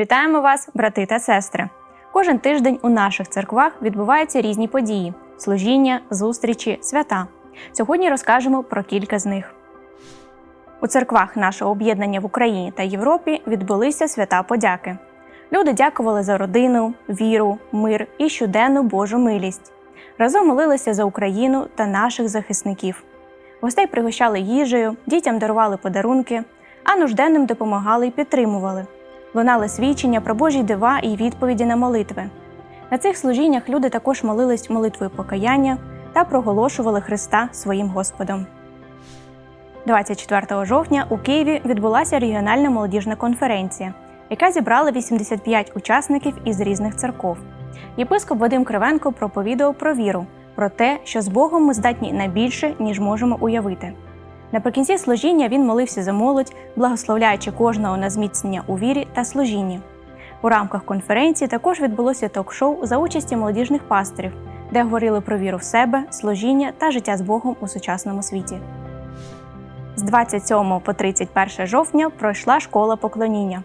Вітаємо вас, брати та сестри! Кожен тиждень у наших церквах відбуваються різні події: служіння, зустрічі, свята. Сьогодні розкажемо про кілька з них. У церквах нашого об'єднання в Україні та Європі відбулися свята подяки. Люди дякували за родину, віру, мир і щоденну Божу милість. Разом молилися за Україну та наших захисників. Гостей пригощали їжею, дітям дарували подарунки, а нужденним допомагали і підтримували. Лунали свідчення про Божі дива і відповіді на молитви. На цих служіннях люди також молились молитвою покаяння та проголошували Христа своїм Господом. 24 жовтня у Києві відбулася регіональна молодіжна конференція, яка зібрала 85 учасників із різних церков. Єпископ Вадим Кривенко проповідував про віру, про те, що з Богом ми здатні на більше, ніж можемо уявити. Наприкінці служіння він молився за молодь, благословляючи кожного на зміцнення у вірі та служінні. У рамках конференції також відбулося ток-шоу за участі молодіжних пасторів, де говорили про віру в себе, служіння та життя з Богом у сучасному світі. З 27 по 31 жовтня пройшла школа поклоніння.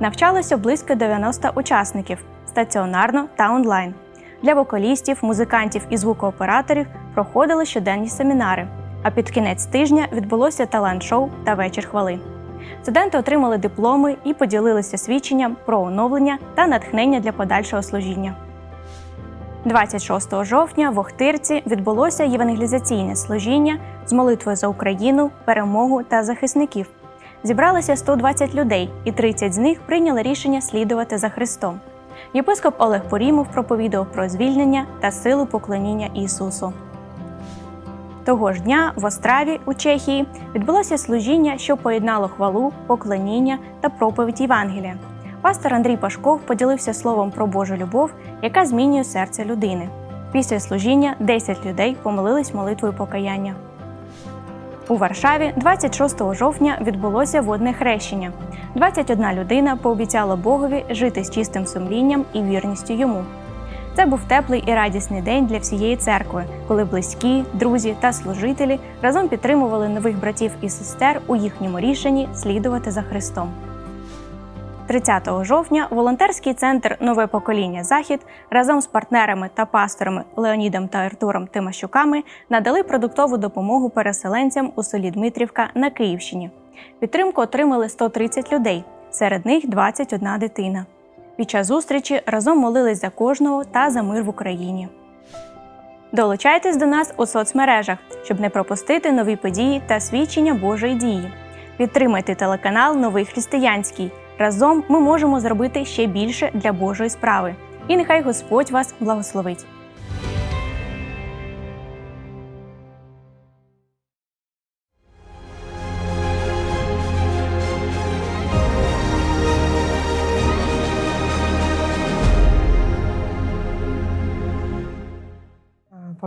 Навчалося близько 90 учасників стаціонарно та онлайн. Для вокалістів, музикантів і звукооператорів проходили щоденні семінари. А під кінець тижня відбулося талант-шоу та вечір хвали. Студенти отримали дипломи і поділилися свідченням про оновлення та натхнення для подальшого служіння. 26 жовтня в Охтирці відбулося євангелізаційне служіння з молитвою за Україну, перемогу та захисників. Зібралося 120 людей, і 30 з них прийняли рішення слідувати за Христом. Єпископ Олег Порімов проповідав про звільнення та силу поклоніння Ісусу. Того ж дня в Остраві у Чехії відбулося служіння, що поєднало хвалу, поклоніння та проповідь Євангелія. Пастор Андрій Пашков поділився словом про Божу любов, яка змінює серце людини. Після служіння 10 людей помолились молитвою покаяння. У Варшаві 26 жовтня відбулося водне хрещення. 21 людина пообіцяла Богові жити з чистим сумлінням і вірністю йому. Це був теплий і радісний день для всієї церкви, коли близькі, друзі та служителі разом підтримували нових братів і сестер у їхньому рішенні слідувати за Христом. 30 жовтня волонтерський центр Нове покоління Захід разом з партнерами та пасторами Леонідом та Артуром Тимощуками надали продуктову допомогу переселенцям у селі Дмитрівка на Київщині. Підтримку отримали 130 людей, серед них 21 дитина. Під час зустрічі разом молились за кожного та за мир в Україні. Долучайтесь до нас у соцмережах, щоб не пропустити нові події та свідчення Божої дії. Підтримайте телеканал Новий Християнський. Разом ми можемо зробити ще більше для Божої справи. І нехай Господь вас благословить.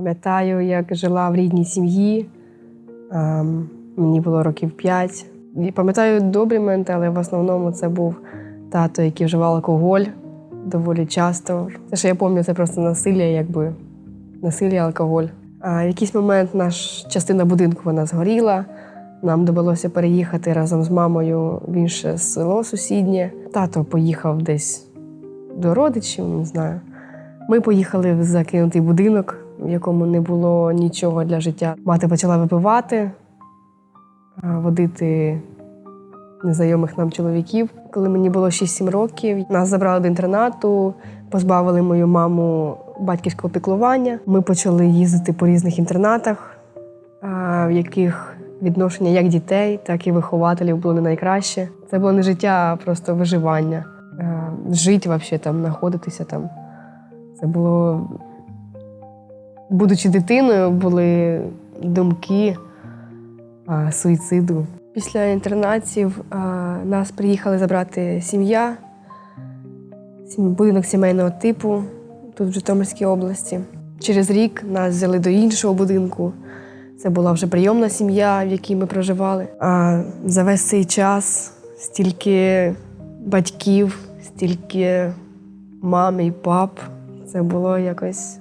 Пам'ятаю, як жила в рідній сім'ї. Ем, Мені було років п'ять. Пам'ятаю добрі моменти, але в основному це був тато, який вживав алкоголь доволі часто. Те, що я пам'ятаю, це просто насилля, якби насилля, алкоголь. А якийсь момент наш частина будинку вона згоріла. Нам довелося переїхати разом з мамою в інше село сусіднє. Тато поїхав десь до родичів, не знаю. Ми поїхали в закинутий будинок, в якому не було нічого для життя. Мати почала випивати, водити незнайомих нам чоловіків. Коли мені було 6-7 років, нас забрали до інтернату, позбавили мою маму батьківського піклування. Ми почали їздити по різних інтернатах, в яких відношення як дітей, так і вихователів було не найкраще. Це було не життя, а просто виживання. Е, Жити взагалі там, знаходитися там. Це було, будучи дитиною, були думки а, суїциду. Після інтернатів а, нас приїхали забрати сім'я, будинок сімейного типу тут в Житомирській області. Через рік нас взяли до іншого будинку. Це була вже прийомна сім'я, в якій ми проживали. А за весь цей час стільки батьків, стільки мам і пап. Це було якось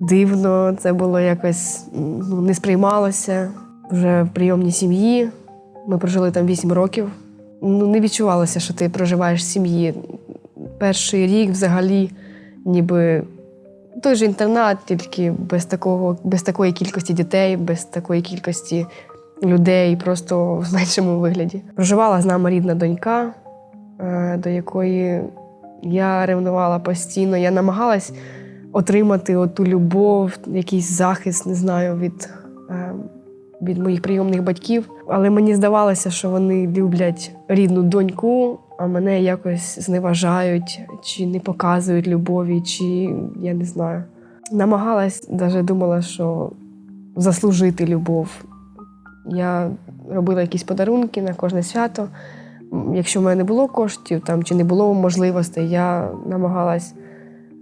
дивно, це було якось ну, не сприймалося. Вже в прийомній сім'ї. Ми прожили там 8 років. Ну, не відчувалося, що ти проживаєш в сім'ї. перший рік взагалі ніби той же інтернат, тільки без, такого, без такої кількості дітей, без такої кількості людей, просто в меншому вигляді. Проживала з нами рідна донька, е, до якої я ревнувала постійно. Я намагалась отримати оту любов, якийсь захист, не знаю, від, е, від моїх прийомних батьків. Але мені здавалося, що вони люблять рідну доньку, а мене якось зневажають, чи не показують любові, чи я не знаю. Намагалась, навіть думала, що заслужити любов. Я робила якісь подарунки на кожне свято. Якщо в мене не було коштів там, чи не було можливостей, я намагалась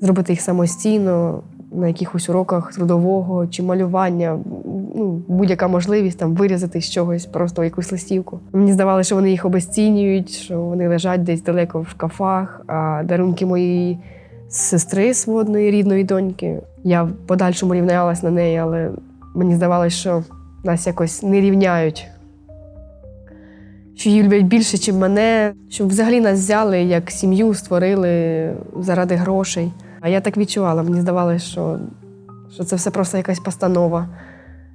зробити їх самостійно на якихось уроках трудового чи малювання. Ну, будь-яка можливість там вирізати з чогось, просто якусь листівку. Мені здавалося, що вони їх обесцінюють, що вони лежать десь далеко в шкафах, а дарунки моєї сестри сводної рідної доньки. Я в подальшому рівнялась на неї, але мені здавалося, що нас якось не рівняють. Що її люблять більше, ніж мене, що взагалі нас взяли як сім'ю, створили заради грошей. А я так відчувала, мені здавалося, що, що це все просто якась постанова,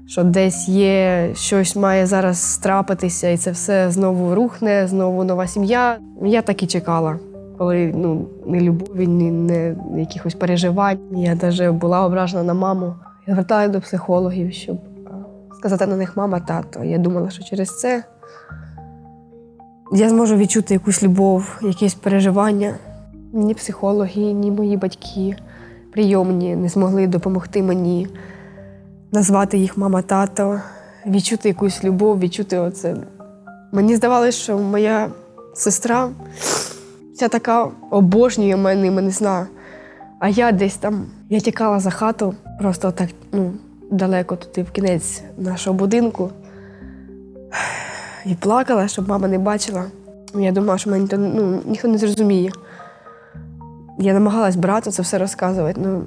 що десь є щось має зараз трапитися, і це все знову рухне, знову нова сім'я. Я так і чекала, коли ну, не любові, ні не якихось переживань. Я навіть була ображена на маму. Я зверталася до психологів, щоб сказати на них мама, тато. Я думала, що через це я зможу відчути якусь любов, якесь переживання. Ні психологи, ні мої батьки прийомні не змогли допомогти мені назвати їх мама, тато, відчути якусь любов, відчути оце. Мені здавалося, що моя сестра вся така обожнює мене, мене знає. А я десь там, я тікала за хату, просто так ну, далеко туди, в кінець нашого будинку. І плакала, щоб мама не бачила. Я думала, що мене ну, ніхто не зрозуміє. Я намагалась брату це все розказувати. Ну,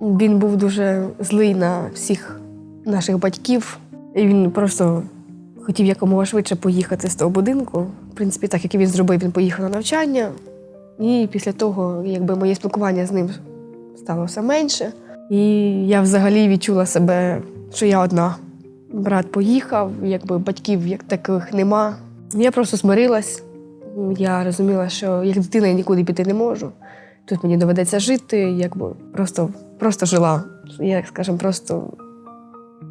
він був дуже злий на всіх наших батьків. І він просто хотів якомога швидше поїхати з того будинку. В принципі, так як він зробив, він поїхав на навчання. І після того, якби моє спілкування з ним стало все менше. І я взагалі відчула себе, що я одна. Брат поїхав, якби батьків як таких нема. Я просто смирилась. Я розуміла, що як дитина я нікуди піти не можу. Тут мені доведеться жити, якби просто, просто жила. Я, як скажемо, просто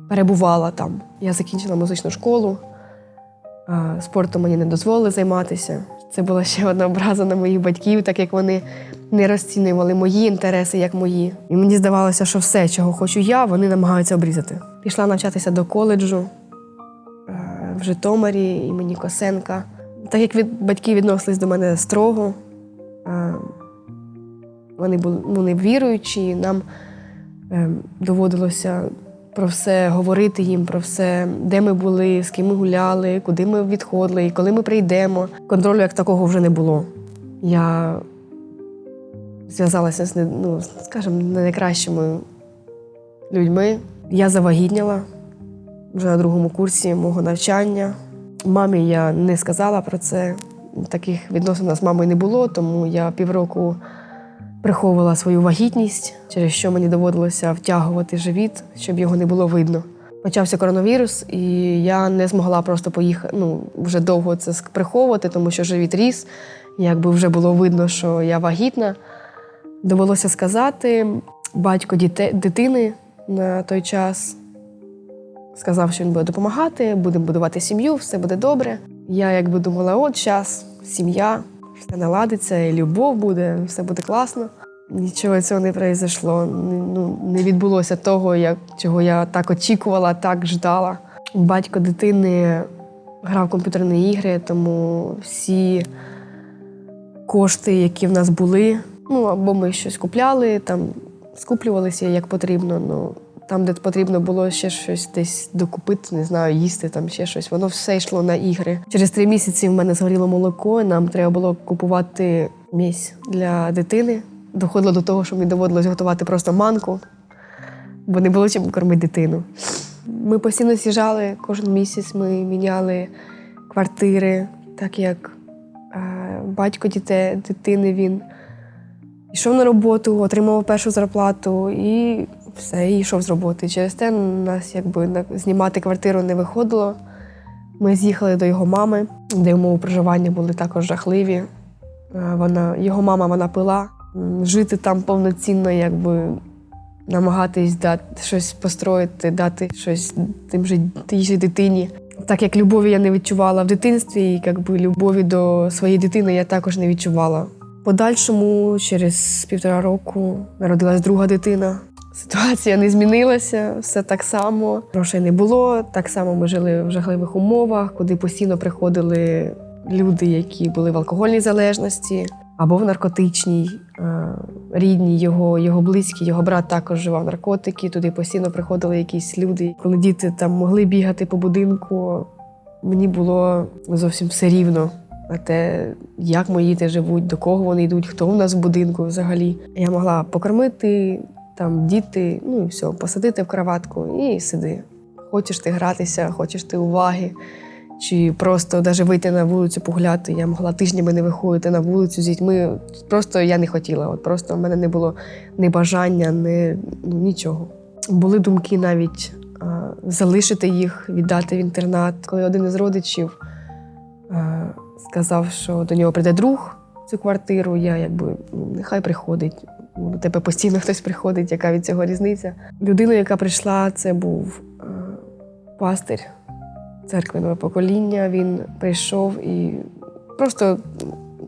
перебувала там. Я закінчила музичну школу, спортом мені не дозволили займатися. Це була ще одна образа на моїх батьків, так як вони не розцінювали мої інтереси як мої. І мені здавалося, що все, чого хочу я, вони намагаються обрізати. Пішла навчатися до коледжу е, в Житомирі імені Косенка. Так як від батьки відносились до мене строго, е, вони були не віруючі, нам е, доводилося про все говорити їм, про все, де ми були, з ким ми гуляли, куди ми відходили, і коли ми прийдемо. Контролю як такого вже не було. Я зв'язалася з ну, скажімо, не найкращими людьми. Я завагітняла вже на другому курсі мого навчання. Мамі я не сказала про це. Таких відносин у нас з мамою не було, тому я півроку приховувала свою вагітність, через що мені доводилося втягувати живіт, щоб його не було видно. Почався коронавірус, і я не змогла просто поїхати. Ну, вже довго це приховувати, тому що живіт ріс. Якби вже було видно, що я вагітна. Довелося сказати, батько діте, дитини на той час сказав, що він буде допомагати, будемо будувати сім'ю, все буде добре. Я якби думала, от час, сім'я, все наладиться, і любов буде, все буде класно. Нічого цього не произошло. Ну, не відбулося того, як, чого я так очікувала, так ждала. Батько дитини грав в комп'ютерні ігри, тому всі кошти, які в нас були, ну або ми щось купляли, там скуплювалися як потрібно. Ну там, де потрібно було ще щось десь докупити, не знаю, їсти там ще щось. Воно все йшло на ігри. Через три місяці в мене згоріло молоко. Нам треба було купувати місць для дитини. Доходило до того, що мені доводилось готувати просто манку, бо не було чим кормити дитину. Ми постійно з'їжджали кожен місяць. Ми міняли квартири, так як е, батько дітей, дитини він Йшов на роботу, отримав першу зарплату і все, і йшов з роботи. Через те нас якби знімати квартиру не виходило. Ми з'їхали до його мами, де умови проживання були також жахливі. Е, Вона, його мама вона пила. Жити там повноцінно, якби намагатись дати щось построїти, дати щось тим же тій дитині. Так як любові я не відчувала в дитинстві, і якби любові до своєї дитини я також не відчувала. Подальшому, через півтора року, народилась друга дитина. Ситуація не змінилася, все так само. Грошей не було. Так само ми жили в жахливих умовах, куди постійно приходили люди, які були в алкогольній залежності або в наркотичній. Е, Рідні, його, його близькі, його брат також вживав наркотики. Туди постійно приходили якісь люди. Коли діти там могли бігати по будинку, мені було зовсім все рівно на те, як мої діти живуть, до кого вони йдуть, хто у нас в будинку взагалі. Я могла покормити там діти, ну і все, посадити в кроватку і сиди. Хочеш ти гратися, хочеш ти уваги, чи просто навіть вийти на вулицю погуляти. Я могла тижнями не виходити на вулицю з дітьми. Просто я не хотіла. От просто в мене не було ні бажання, ні, ну, нічого. Були думки навіть а, залишити їх, віддати в інтернат. Коли один із родичів а, сказав, що до нього прийде друг цю квартиру, я якби ну, нехай приходить. До тебе постійно хтось приходить, яка від цього різниця. Людина, яка прийшла, це був е, пастир церквеного покоління. Він прийшов і просто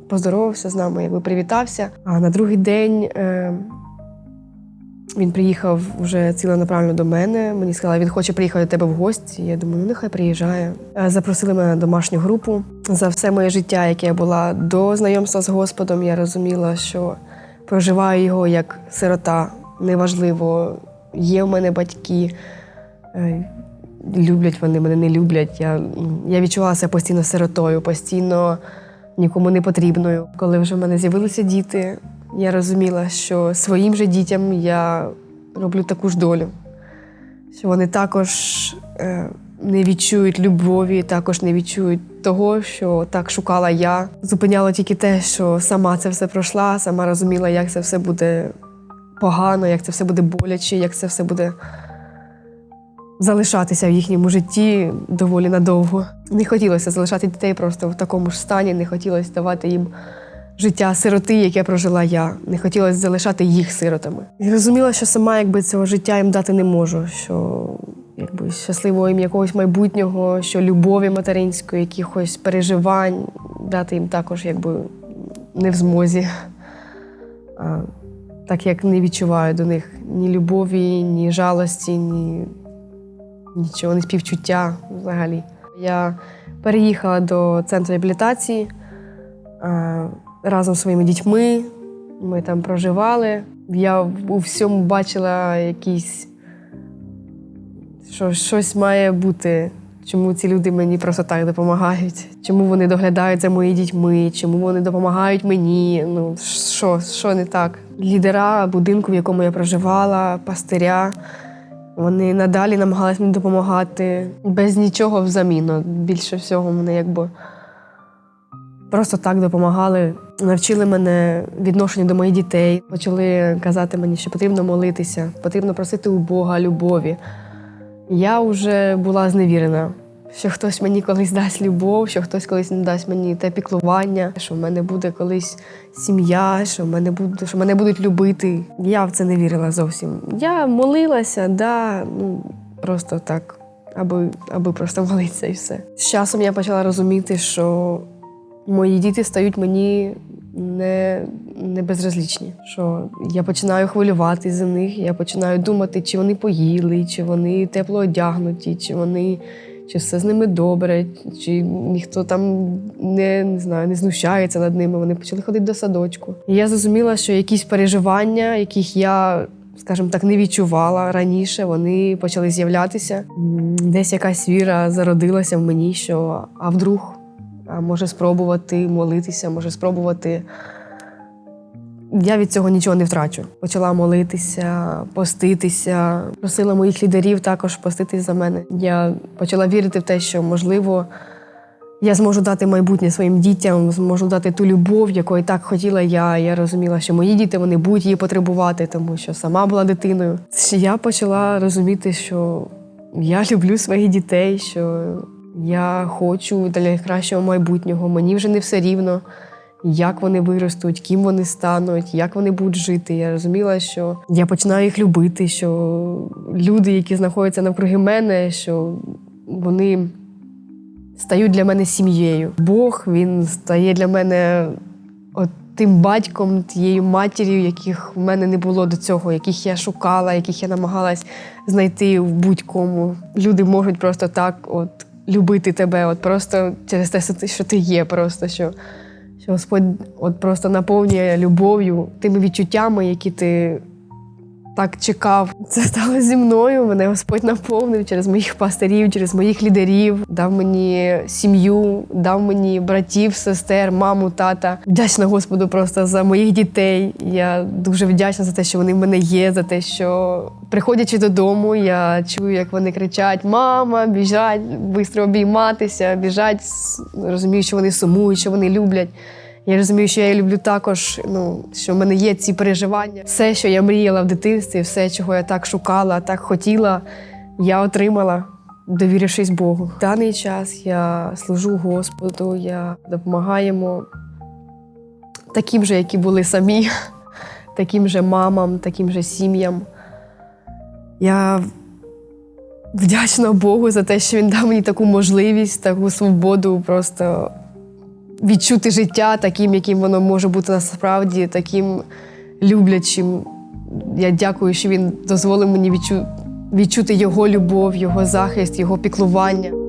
поздоровався з нами, якби привітався. А на другий день е, він приїхав вже ціленаправленно до мене. Мені сказали, він хоче приїхати до тебе в гості. Я думаю, ну нехай приїжджає. Е, Запросили мене на домашню групу. За все моє життя, яке я була до знайомства з Господом, я розуміла, що проживаю його як сирота. Неважливо, є в мене батьки, е, люблять вони мене, не люблять. Я, ну, я відчувала постійно сиротою, постійно нікому не потрібною. Коли вже в мене з'явилися діти, я розуміла, що своїм же дітям я роблю таку ж долю, що вони також е, не відчують любові, також не відчують того, що так шукала я. Зупиняло тільки те, що сама це все пройшла, сама розуміла, як це все буде погано, як це все буде боляче, як це все буде залишатися в їхньому житті доволі надовго. Не хотілося залишати дітей просто в такому ж стані, не хотілося давати їм життя сироти, яке прожила я. Не хотілося залишати їх сиротами. І розуміла, що сама якби цього життя їм дати не можу. Що якби щасливого їм якогось майбутнього, що любові материнської, якихось переживань дати їм також якби не в змозі. А, так як не відчуваю до них ні любові, ні жалості, ні нічого, ні співчуття взагалі. Я переїхала до центру реабілітації разом зі своїми дітьми. Ми там проживали. Я у всьому бачила якісь, що щось має бути. Чому ці люди мені просто так допомагають? Чому вони доглядають за моїми дітьми? Чому вони допомагають мені? Ну що, що не так? Лідера будинку, в якому я проживала, пастиря. Вони надалі намагались мені допомагати без нічого взамін. Більше всього мене якби просто так допомагали. Навчили мене відношенню до моїх дітей. Почали казати мені, що потрібно молитися, потрібно просити у Бога любові. Я вже була зневірена, що хтось мені колись дасть любов, що хтось колись не дасть мені те піклування, що в мене буде колись сім'я, що в мене буде, що мене будуть любити. Я в це не вірила зовсім. Я молилася, да, ну просто так, аби, аби просто молитися і все. З часом я почала розуміти, що мої діти стають мені не, не безразлічні. Що я починаю хвилюватися за них, я починаю думати, чи вони поїли, чи вони тепло одягнуті, чи вони. Чи все з ними добре, чи ніхто там не, не знаю, не знущається над ними. Вони почали ходити до садочку. І я зрозуміла, що якісь переживання, яких я, скажімо так, не відчувала раніше, вони почали з'являтися. Десь якась віра зародилася в мені, що а вдруг може спробувати молитися, може спробувати. Я від цього нічого не втрачу. Почала молитися, поститися, просила моїх лідерів також поститись за мене. Я почала вірити в те, що можливо я зможу дати майбутнє своїм дітям, зможу дати ту любов, якої так хотіла я. Я розуміла, що мої діти вони будуть її потребувати, тому що сама була дитиною. Я почала розуміти, що я люблю своїх дітей, що я хочу для кращого майбутнього. Мені вже не все рівно, як вони виростуть, ким вони стануть, як вони будуть жити. Я розуміла, що я починаю їх любити, що люди, які знаходяться навкруги мене, що вони стають для мене сім'єю. Бог він стає для мене от тим батьком, тією матір'ю, яких в мене не було до цього, яких я шукала, яких я намагалась знайти в будь-кому. Люди можуть просто так от любити тебе, от просто через те, що ти- є, просто що. Що Господь от просто наповнює любов'ю, тими відчуттями, які ти так чекав. Це стало зі мною. Мене Господь наповнив через моїх пастирів, через моїх лідерів, дав мені сім'ю, дав мені братів, сестер, маму, тата. Вдячна Господу просто за моїх дітей. Я дуже вдячна за те, що вони в мене є, за те, що приходячи додому, я чую, як вони кричать: Мама, біжать, швидко обійматися, біжать. Розумію, що вони сумують, що вони люблять. Я розумію, що я її люблю також. Ну що в мене є ці переживання. Все, що я мріяла в дитинстві, все, чого я так шукала, так хотіла, я отримала, довірившись Богу. В даний час я служу Господу, я допомагаємо таким же, які були самі, таким же мамам, таким же сім'ям. Я вдячна Богу за те, що він дав мені таку можливість, таку свободу просто відчути життя таким, яким воно може бути насправді, таким люблячим. Я дякую, що він дозволив мені відчу... відчути його любов, його захист, його піклування.